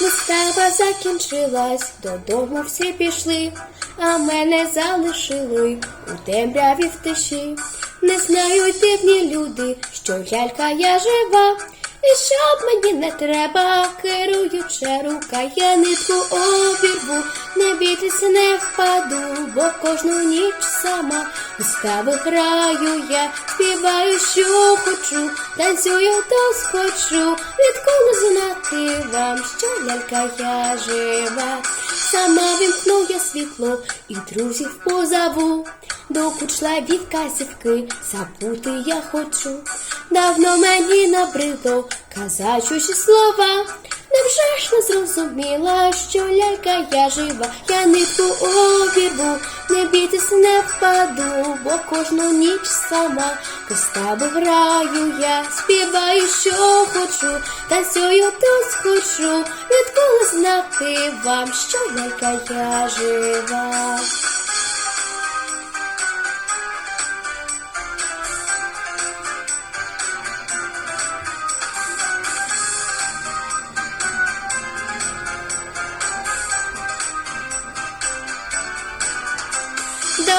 Вистава закінчилась, додому всі пішли, а мене залишили у темряві в тиші. Не знають дивні люди, що лялька я жива, і щоб мені не треба, керуюча рука, я нитку обірву, не бійтеся, не впаду, бо кожну ніч сама вистави граю я, співаю, що хочу, танцюю, то схочу, відколи знати вам, що лялька я жива. Сама вімкну я світло і друзів позову. До кучла від казівки забути я хочу. Давно мені набридло казать чужі слова. Невже ж не зрозуміла, що лялька я жива, я нитку обірву, не бійтесь, не впаду, бо кожну ніч сама вистави граю я, співаю, що хочу, танцюю, то схочу, відколи знати вам, що лялька я жива.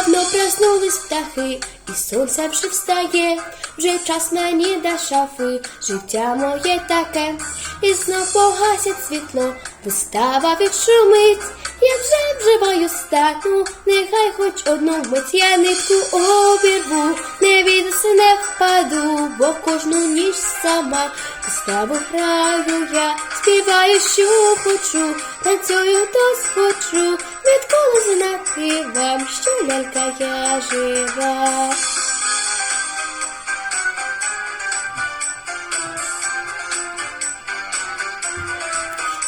Давно проснулись птахи, і сонце вже встає, вже час мені до шафи, життя моє таке, і знов погасять світло, вистава відшумить, я вже вживаю статну, нехай хоч одну мить я нитку обірву, не відеси, не впаду, бо кожну ніч сама. Виставу граю я, співаю, що хочу, танцюю, то схочу, відколи знати вам, що лялька я жива.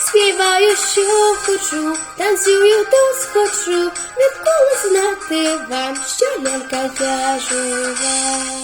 Співаю, що хочу, танцюю, то схочу, відколи знати вам, що лялька я жива.